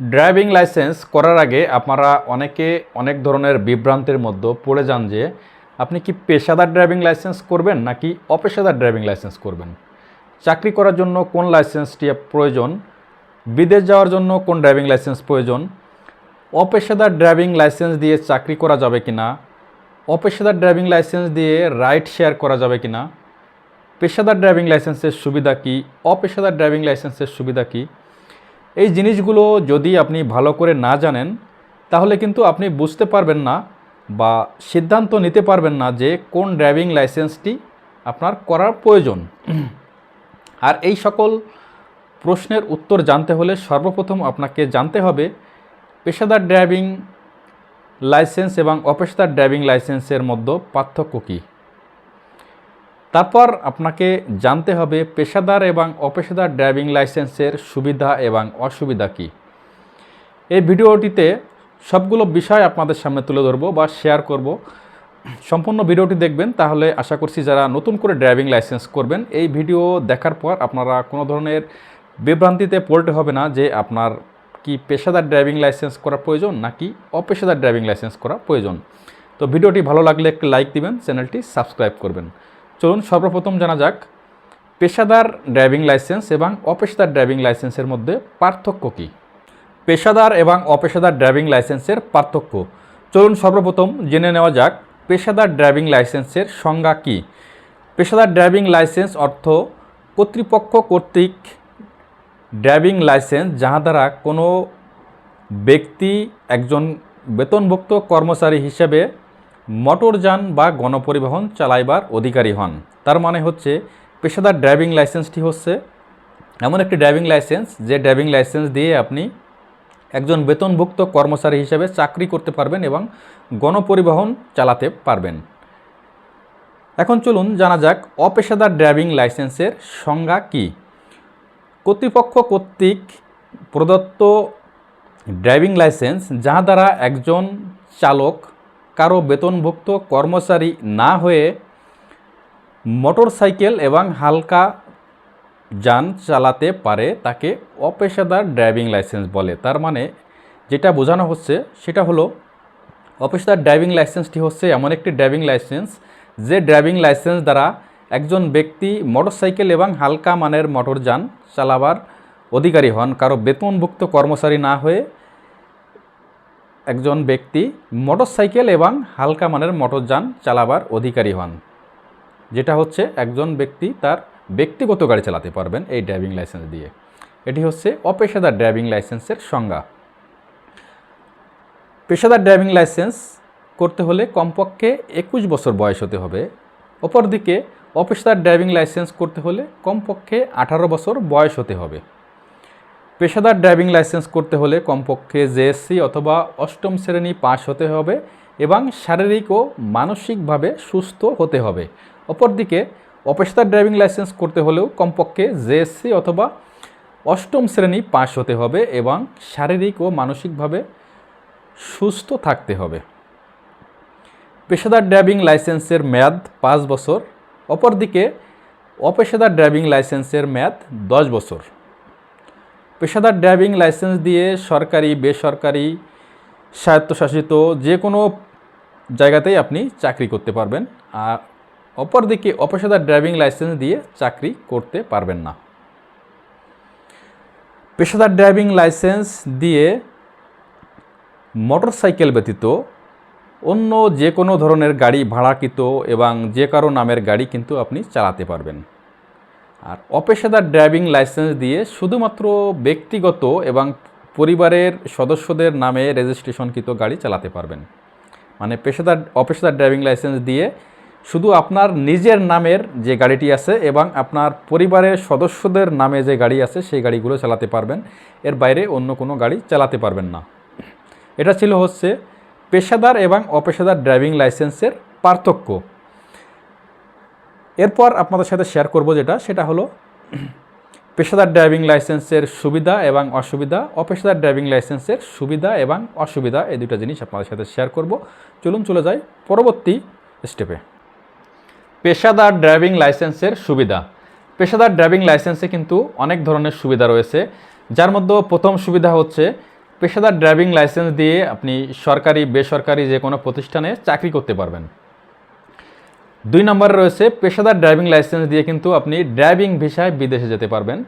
Driving licence করার আগে আপনারা অনেকে অনেক ধরনের বিভ্রান্তির মধ্যে পড়ে যান যে, আপনি কি পেশাদার ড্রাইভিং লাইসেন্স করবেন নাকি অপেশাদার ড্রাইভিং লাইসেন্স করবেন? চাকরি করার জন্য কোন লাইসেন্সটি প্রয়োজন? বিদেশ যাওয়ার জন্য কোন ড্রাইভিং লাইসেন্স প্রয়োজন? অপেশাদার ড্রাইভিং লাইসেন্স দিয়ে চাকরি করা যাবে কি না অপেশাদার ড্রাইভিং লাইসেন্স দিয়ে রাইড শেয়ার করা যাবে কি না পেশাদার ড্রাইভিং লাইসেন্সের সুবিধা কী? অপেশাদার ড্রাইভিং লাইসেন্সের সুবিধা কী? এই জিনিসগুলো যদি আপনি ভালো করে না জানেন, তাহলে কিন্তু আপনি বুঝতে পারবেন না বা সিদ্ধান্ত নিতে পারবেন না যে কোন ড্রাইভিং লাইসেন্সটি আপনার করার প্রয়োজন। আর এই সকল প্রশ্নের উত্তর জানতে হলে সর্বপ্রথম আপনাকে জানতে হবে পেশাদার ড্রাইভিং লাইসেন্স এবং অপেশাদার ড্রাইভিং লাইসেন্সের মধ্যে পার্থক্য কী। তারপর আপনাকে জানতে হবে পেশাদার এবং অপেশাদার ড্রাইভিং লাইসেন্সের সুবিধা এবং অসুবিধা কী। এই ভিডিওটিতে সবগুলো বিষয় আপনাদের সামনে তুলে ধরবো বা শেয়ার করব। সম্পূর্ণ ভিডিওটি দেখবেন, তাহলে আশা করছি যারা নতুন করে ড্রাইভিং লাইসেন্স করবেন, এই ভিডিও দেখার পর আপনারা কোনো ধরনের বিভ্রান্তিতে পড়তে হবে না যে আপনার কি পেশাদার ড্রাইভিং লাইসেন্স করা প্রয়োজন নাকি অপেশাদার ড্রাইভিং লাইসেন্স করা প্রয়োজন। তো ভিডিওটি ভালো লাগলে একটি লাইক দিবেন, চ্যানেলটি সাবস্ক্রাইব করবেন। চলুন সর্বপ্রথম জানা যাক, পেশাদার ড্রাইভিং লাইসেন্স এবং অপেশাদার ড্রাইভিং লাইসেন্সের মধ্যে পার্থক্য কী? পেশাদার এবং অপেশাদার ড্রাইভিং লাইসেন্সের পার্থক্য। চলুন সর্বপ্রথম জেনে নেওয়া যাক, পেশাদার ড্রাইভিং লাইসেন্সের সংজ্ঞা কী? পেশাদার ড্রাইভিং লাইসেন্স অর্থ কর্তৃপক্ষ কর্তৃক ড্রাইভিং লাইসেন্স যাহা দ্বারা কোনো ব্যক্তি একজন বেতনভুক্ত কর্মচারী হিসেবে মোটরযান বা গণপরিবহন চালাইবার অধিকারী হন। তার মানে হচ্ছে, পেশাদার ড্রাইভিং লাইসেন্সটি হচ্ছে এমন একটি ড্রাইভিং লাইসেন্স, যে ড্রাইভিং লাইসেন্স দিয়ে আপনি একজন বেতনভুক্ত কর্মচারী হিসেবে চাকরি করতে পারবেন এবং গণপরিবহন চালাতে পারবেন। এখন চলুন জানা যাক, অপেশাদার ড্রাইভিং লাইসেন্সের সংজ্ঞা কী? কর্তৃপক্ষ কর্তৃক প্রদত্ত ড্রাইভিং লাইসেন্স যাহা দ্বারা একজন চালক কারও বেতনভুক্ত কর্মচারী না হয়ে মোটরসাইকেল এবং হালকা যান চালাতে পারে, তাকে অপেশাদার ড্রাইভিং লাইসেন্স বলে। তার মানে যেটা বোঝানো হচ্ছে সেটা হলো অপেশাদার ড্রাইভিং লাইসেন্সটি হচ্ছে এমন একটি ড্রাইভিং লাইসেন্স যে ড্রাইভিং লাইসেন্স দ্বারা একজন ব্যক্তি মোটরসাইকেল এবং হালকা মানের মোটরযান চালাবার অধিকারী হন। কারও বেতনভুক্ত কর্মচারী না হয়ে একজন ব্যক্তি মোটরসাইকেল এবং হালকা মানের মোটরযান চালাবার অধিকারী হন, যেটা হচ্ছে একজন ব্যক্তি তার ব্যক্তিগত গাড়ি চালাতে পারবেন এই ড্রাইভিং লাইসেন্স দিয়ে। এটি হচ্ছে অপেশাদার ড্রাইভিং লাইসেন্সের সংজ্ঞা। পেশাদার ড্রাইভিং লাইসেন্স করতে হলে কমপক্ষে একুশ বছর বয়স হতে হবে। অপরদিকে, অপেশাদার ড্রাইভিং লাইসেন্স করতে হলে কমপক্ষে আঠারো বছর বয়স হতে হবে। পেশাদার ড্রাইভিং লাইসেন্স করতে হলে কমপক্ষে জেএসসি অথবা অষ্টম শ্রেণি পাশ হতে হবে এবং শারীরিক ও মানসিকভাবে সুস্থ হতে হবে। অপরদিকে, অপেশাদার ড্রাইভিং লাইসেন্স করতে হলেও কমপক্ষে জেএসসি অথবা অষ্টম শ্রেণি পাশ হতে হবে এবং শারীরিক ও মানসিকভাবে সুস্থ থাকতে হবে। পেশাদার ড্রাইভিং লাইসেন্সের মেয়াদ পাঁচ বছর, অপরদিকে অপেশাদার ড্রাইভিং লাইসেন্সের মেয়াদ দশ বছর। পেশাদার ড্রাইভিং লাইসেন্স দিয়ে সরকারি, বেসরকারি, স্বায়ত্তশাসিত যে কোনো জায়গাতেই আপনি চাকরি করতে পারবেন। আর অপরদিকে অপেশাদার ড্রাইভিং লাইসেন্স দিয়ে চাকরি করতে পারবেন না। পেশাদার ড্রাইভিং লাইসেন্স দিয়ে মোটরসাইকেল ব্যতীত অন্য যে কোনো ধরনের গাড়ি ভাড়াকৃত এবং যে কারও নামের গাড়ি কিন্তু আপনি চালাতে পারবেন। আর অপেশাদার ড্রাইভিং লাইসেন্স দিয়ে শুধুমাত্র ব্যক্তিগত এবং পরিবারের সদস্যদের নামে রেজিস্ট্রেশনকৃত গাড়ি চালাতে পারবেন। মানে পেশাদার, অপেশাদার ড্রাইভিং লাইসেন্স দিয়ে শুধু আপনার নিজের নামের যে গাড়িটি আছে এবং আপনার পরিবারের সদস্যদের নামে যে গাড়ি আছে সেই গাড়িগুলো চালাতে পারবেন। এর বাইরে অন্য কোনো গাড়ি চালাতে পারবেন না। এটা ছিল হচ্ছে পেশাদার এবং অপেশাদার ড্রাইভিং লাইসেন্সের পার্থক্য। এরপর আপনাদের সাথে শেয়ার করব যেটা, সেটা হলো পেশাদার ড্রাইভিং লাইসেন্সের সুবিধা এবং অসুবিধা। অপেশাদার ড্রাইভিং লাইসেন্সের সুবিধা এবং অসুবিধা, এই দুটো জিনিস আপনাদের সাথে শেয়ার করব। চলুন চলে যাই পরবর্তী স্টেপে পেশাদার ড্রাইভিং লাইসেন্সের সুবিধা। পেশাদার ড্রাইভিং লাইসেন্সে কিন্তু অনেক ধরনের সুবিধা রয়েছে। যার মধ্যে প্রথম সুবিধা হচ্ছে, পেশাদার ড্রাইভিং লাইসেন্স দিয়ে আপনি সরকারি, বেসরকারি যে কোনো প্রতিষ্ঠানে চাকরি করতে পারবেন। দুই নম্বরে রয়েছে পেশাদার ড্রাইভিং লাইসেন্স দিয়ে কিন্তু আপনি ড্রাইভিং ভিসায় বিদেশে যেতে পারবেন।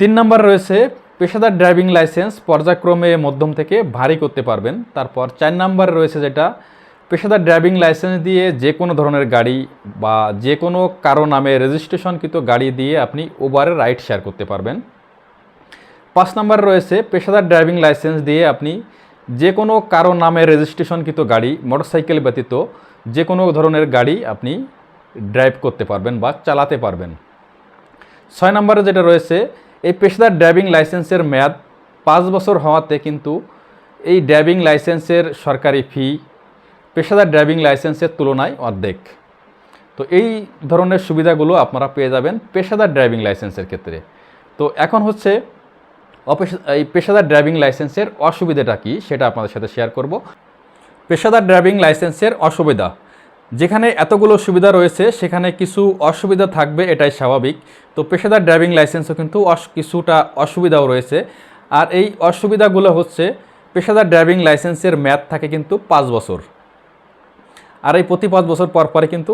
তিন নম্বর রয়েছে পেশাদার ড্রাইভিং লাইসেন্স পর্যায়ক্রমে মধ্যম থেকে ভারী করতে পারবেন। তারপর চার নম্বরে রয়েছে যেটা, পেশাদার ড্রাইভিং লাইসেন্স দিয়ে যে কোনো ধরনের গাড়ি বা যে কোনো কারও নামে রেজিস্ট্রেশনকৃত গাড়ি দিয়ে আপনি ওবারে রাইড শেয়ার করতে পারবেন। পাঁচ নম্বর রয়েছে পেশাদার ড্রাইভিং লাইসেন্স দিয়ে আপনি যে কোনো কারও নামে রেজিস্ট্রেশনকৃত গাড়ি, মোটরসাইকেল ব্যতীত যে কোনো ধরনের গাড়ি আপনি ড্রাইভ করতে পারবেন বা চালাতে পারবেন। ছয় নম্বরে যেটা রয়েছে, এই পেশাদার ড্রাইভিং লাইসেন্সের মেয়াদ পাঁচ বছর হওয়াতে কিন্তু এই ড্রাইভিং লাইসেন্সের সরকারি ফি পেশাদার ড্রাইভিং লাইসেন্সের তুলনায় অর্ধেক। তো এই ধরনের সুবিধাগুলো আপনারা পেয়ে যাবেন পেশাদার ড্রাইভিং লাইসেন্সের ক্ষেত্রে। তো এখন হচ্ছে এই পেশাদার ড্রাইভিং লাইসেন্সের অসুবিধাটা কী সেটা আপনাদের সাথে শেয়ার করব। পেশাদার ড্রাইভিং লাইসেন্সের অসুবিধা। যেখানে এতগুলো সুবিধা রয়েছে, সেখানে কিছু অসুবিধা থাকবে, এটাই স্বাভাবিক। তো পেশাদার ড্রাইভিং লাইসেন্সও কিন্তু কিছুটা অসুবিধাও রয়েছে। আর এই অসুবিধাগুলো হচ্ছে, পেশাদার ড্রাইভিং লাইসেন্সের মেয়াদ থাকে কিন্তু পাঁচ বছর। আর এই প্রতি পাঁচ বছর পর পরে কিন্তু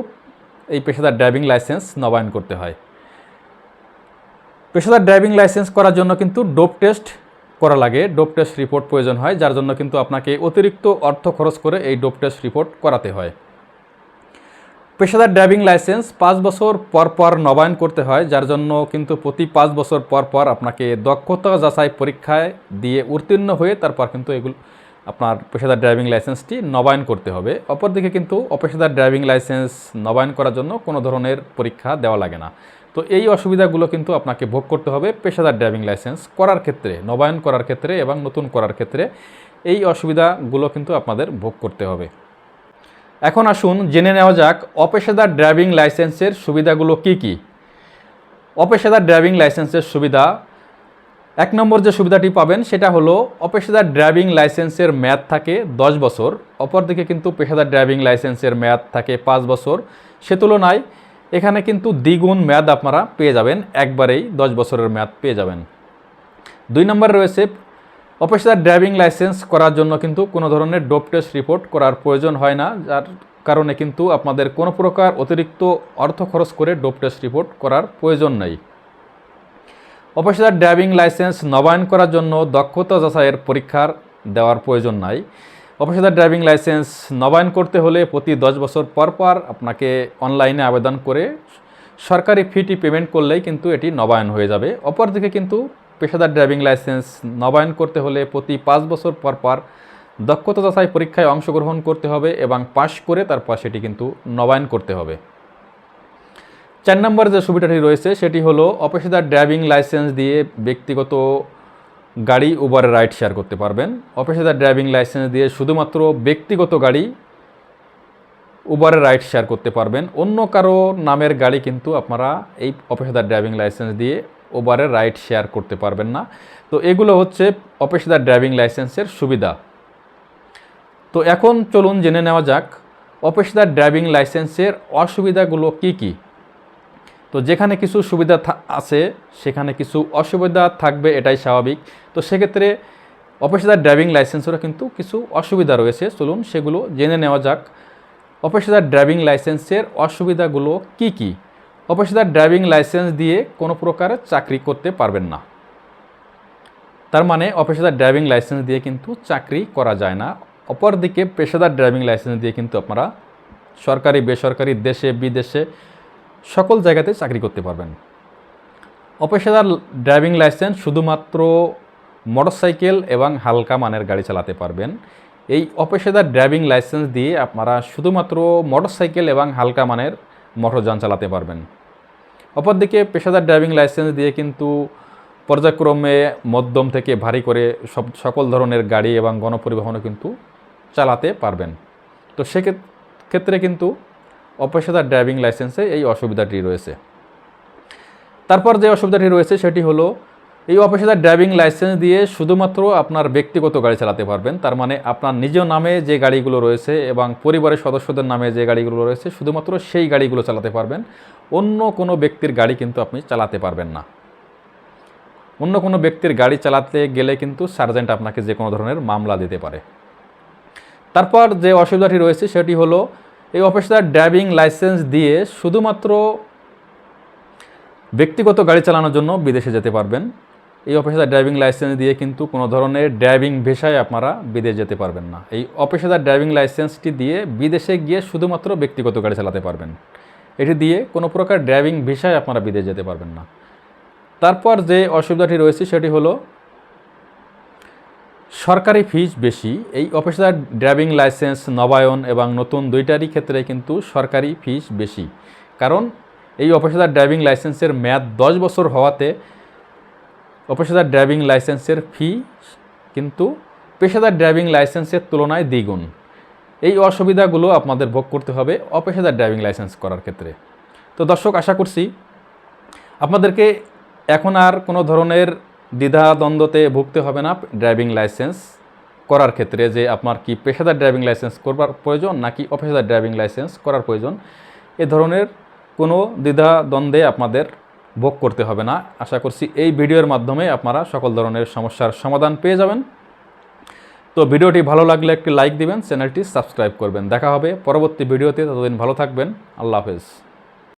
এই পেশাদার ড্রাইভিং লাইসেন্স নবায়ন করতে হয়। পেশাদার ড্রাইভিং লাইসেন্স করার জন্য কিন্তু ডোপ টেস্ট করা লাগে, ডোপ টেস্ট রিপোর্ট প্রয়োজন হয়, যার জন্য কিন্তু আপনাকে অতিরিক্ত অর্থ খরচ করে এই ডোপ টেস্ট রিপোর্ট করাতে হয়। পেশাদার ড্রাইভিং লাইসেন্স পাঁচ বছর পর পর নবায়ন করতে হয়, যার জন্য কিন্তু প্রতি পাঁচ বছর পর পর আপনাকে দক্ষতা যাচাই পরীক্ষায় দিয়ে উত্তীর্ণ হয়ে তারপর কিন্তু এগুলো আপনার পেশাদার ড্রাইভিং লাইসেন্সটি নবায়ন করতে হবে। অপরদিকে কিন্তু অপেশাদার ড্রাইভিং লাইসেন্স নবায়ন করার জন্য কোনো ধরনের পরীক্ষা দেওয়া লাগে না। তো এই অসুবিধাগুলো কিন্তু আপনাকে ভোগ করতে হবে পেশাদার ড্রাইভিং লাইসেন্স করার ক্ষেত্রে, নবায়ন করার ক্ষেত্রে এবং নতুন করার ক্ষেত্রে। এই অসুবিধাগুলো কিন্তু আপনাদের ভোগ করতে হবে। এখন আসুন জেনে নেওয়া যাক অপেশাদার ড্রাইভিং লাইসেন্সের সুবিধাগুলো কি কি? অপেশাদার ড্রাইভিং লাইসেন্সের সুবিধা, এক নম্বর যে সুবিধাটি পাবেন সেটা হলো অপেশাদার ড্রাইভিং লাইসেন্সের মেয়াদ থাকে দশ বছর, অপরদিকে কিন্তু পেশাদার ড্রাইভিং লাইসেন্সের মেয়াদ থাকে পাঁচ বছর। সে তুলনায় এখানে কিন্তু দ্বিগুণ মেয়াদ আপনারা পেয়ে যাবেন, একবারেই দশ বছরের মেয়াদ পেয়ে যাবেন। দুই নম্বর রয়েছে অপেশাদার ড্রাইভিং লাইসেন্স করার জন্য কিন্তু কোনো ধরনের ডোপ টেস্ট রিপোর্ট করার প্রয়োজন হয় না, যার কারণে কিন্তু আপনাদের কোনো প্রকার অতিরিক্ত অর্থ খরচ করে ডোপ টেস্ট রিপোর্ট করার প্রয়োজন নেই। অপেশাদার ড্রাইভিং লাইসেন্স নবায়ন করার জন্য দক্ষতা যাচাইয়ের পরীক্ষার দেওয়ার প্রয়োজন নাই। অপেশাদার ড্রাইভিং লাইসেন্স নবায়ন করতে হলে প্রতি দশ বছর পর পর আপনাকে অনলাইনে আবেদন করে সরকারি ফিটি পেমেন্ট করলেই কিন্তু এটি নবায়ন হয়ে যাবে। অপরদিকে কিন্তু পেশাদার ড্রাইভিং লাইসেন্স নবায়ন করতে হলে প্রতি পাঁচ বছর পর পর দক্ষতা যাচাই পরীক্ষায় অংশগ্রহণ করতে হবে এবং পাশ করে তারপর সেটি কিন্তু নবায়ন করতে হবে। চার নম্বর যে সুবিধাটি রয়েছে সেটি হলো অপেশাদার ড্রাইভিং লাইসেন্স দিয়ে ব্যক্তিগত গাড়ি উবারে রাইড শেয়ার করতে পারবেন। অপেশাদার ড্রাইভিং লাইসেন্স দিয়ে শুধুমাত্র ব্যক্তিগত গাড়ি উবারে রাইড শেয়ার করতে পারবেন। অন্য কারও নামের গাড়ি কিন্তু আপনারা এই অপেশাদার ড্রাইভিং লাইসেন্স দিয়ে ওবারে রাইড শেয়ার করতে পারবেন না। তো এগুলো হচ্ছে অপেশাদার ড্রাইভিং লাইসেন্সের সুবিধা। তো এখন চলুন জেনে নেওয়া যাক অপেশাদার ড্রাইভিং লাইসেন্সের অসুবিধাগুলো কি কি? তো যেখানে কিছু সুবিধা আছে, সেখানে কিছু অসুবিধা থাকবে, এটাই স্বাভাবিক। তো সেক্ষেত্রে অপেশাদার ড্রাইভিং লাইসেন্সেরও কিন্তু কিছু অসুবিধা রয়েছে। চলুন সেগুলো জেনে নেওয়া যাক। অপেশাদার ড্রাইভিং লাইসেন্সের অসুবিধাগুলো কি কি? অপেশাদার ড্রাইভিং লাইসেন্স দিয়ে কোনো প্রকারের চাকরি করতে পারবেন না। তার মানে অপেশাদার ড্রাইভিং লাইসেন্স দিয়ে কিন্তু চাকরি করা যায় না। অপরদিকে পেশাদার ড্রাইভিং লাইসেন্স দিয়ে কিন্তু আপনারা সরকারি, বেসরকারি, দেশে, বিদেশে সকল জায়গাতে চাকরি করতে পারবেন। অপেশাদার ড্রাইভিং লাইসেন্স শুধুমাত্র মোটরসাইকেল এবং হালকা মানের গাড়ি চালাতে পারবেন। এই অপেশাদার ড্রাইভিং লাইসেন্স দিয়ে আপনারা শুধুমাত্র মোটরসাইকেল এবং হালকা মানের মোটরযান চালাতে পারবেন। অপরদিকে পেশাদার ড্রাইভিং লাইসেন্স দিয়ে কিন্তু পর্যায়ক্রমে মধ্যম থেকে ভারী করে সব সকল ধরনের গাড়ি এবং গণপরিবহনও কিন্তু চালাতে পারবেন। তো সেক্ষেত্রে ক্ষেত্রে কিন্তু অপেশাদার ড্রাইভিং লাইসেন্সে এই অসুবিধাটি রয়েছে। তারপর যে অসুবিধাটি রয়েছে সেটি হলো, এই অপেশাদার ড্রাইভিং লাইসেন্স দিয়ে শুধুমাত্র আপনার ব্যক্তিগত গাড়ি চালাতে পারবেন। তার মানে আপনার নিজ নামে যে গাড়িগুলো রয়েছে এবং পরিবারের সদস্যদের নামে যে গাড়িগুলো রয়েছে, শুধুমাত্র সেই গাড়িগুলো চালাতে পারবেন। অন্য কোনো ব্যক্তির গাড়ি কিন্তু আপনি চালাতে পারবেন না। অন্য কোনো ব্যক্তির গাড়ি চালাতে গেলে কিন্তু সার্জেন্ট আপনাকে যে কোনো ধরনের মামলা দিতে পারে। তারপর যে অসুবিধাটি রয়েছে সেটি হলো এই অফিসার ড্রাইভিং লাইসেন্স দিয়ে শুধুমাত্র ব্যক্তিগত গাড়ি চালানোর জন্য বিদেশে যেতে পারবেন। এই অফিসার ড্রাইভিং লাইসেন্স দিয়ে কিন্তু কোনো ধরনের ড্রাইভিং ভিসায় আপনারা বিদেশ যেতে পারবেন না। এই অফিসার ড্রাইভিং লাইসেন্সটি দিয়ে বিদেশে গিয়ে শুধুমাত্র ব্যক্তিগত গাড়ি চালাতে পারবেন। এটি দিয়ে কোনো প্রকার ড্রাইভিং ভিসায় আপনারা বিদেশ যেতে পারবেন না। তারপর যে অসুবিধাটি রয়েছে সেটি হলো সরকারি ফিজ বেশি, এই অফিসার ড্রাইভিং লাইসেন্স, নবায়ন এবং নতুন দুইটারই ক্ষেত্রে কিন্তু সরকারি ফিজ বেশি। কারণ এই অফিসার ড্রাইভিং লাইসেন্সের মেয়াদ দশ বছর হওয়াতে অপেশাদার ড্রাইভিং লাইসেন্সের ফি কিন্তু পেশাদার ড্রাইভিং লাইসেন্সের তুলনায় দ্বিগুণ। এই অসুবিধাগুলো আপনাদের ভোগ করতে হবে অপেশাদার ড্রাইভিং লাইসেন্স করার ক্ষেত্রে। তো দর্শক, আশা করছি আপনাদেরকে এখন আর কোনো ধরনের দ্বিধা দ্বন্দ্বতে ভুগতে হবে না ড্রাইভিং লাইসেন্স করার ক্ষেত্রে যে আপনার কি পেশাদার ড্রাইভিং লাইসেন্স করবার প্রয়োজন নাকি অপেশাদার ড্রাইভিং লাইসেন্স করার প্রয়োজন, এ ধরনের কোনো দ্বিধা দ্বন্দ্বে আপনাদের ভোগ করতে হবে না। আশা করছি এই ভিডিওর মাধ্যমে আপনারা সকল ধরনের সমস্যার সমাধান পেয়ে যাবেন। তো ভিডিওটি ভালো লাগলে একটি লাইক দিবেন, চ্যানেলটি সাবস্ক্রাইব করবেন। দেখা হবে পরবর্তী ভিডিওতে, ততদিন ভালো থাকবেন। আল্লাহ হাফেজ।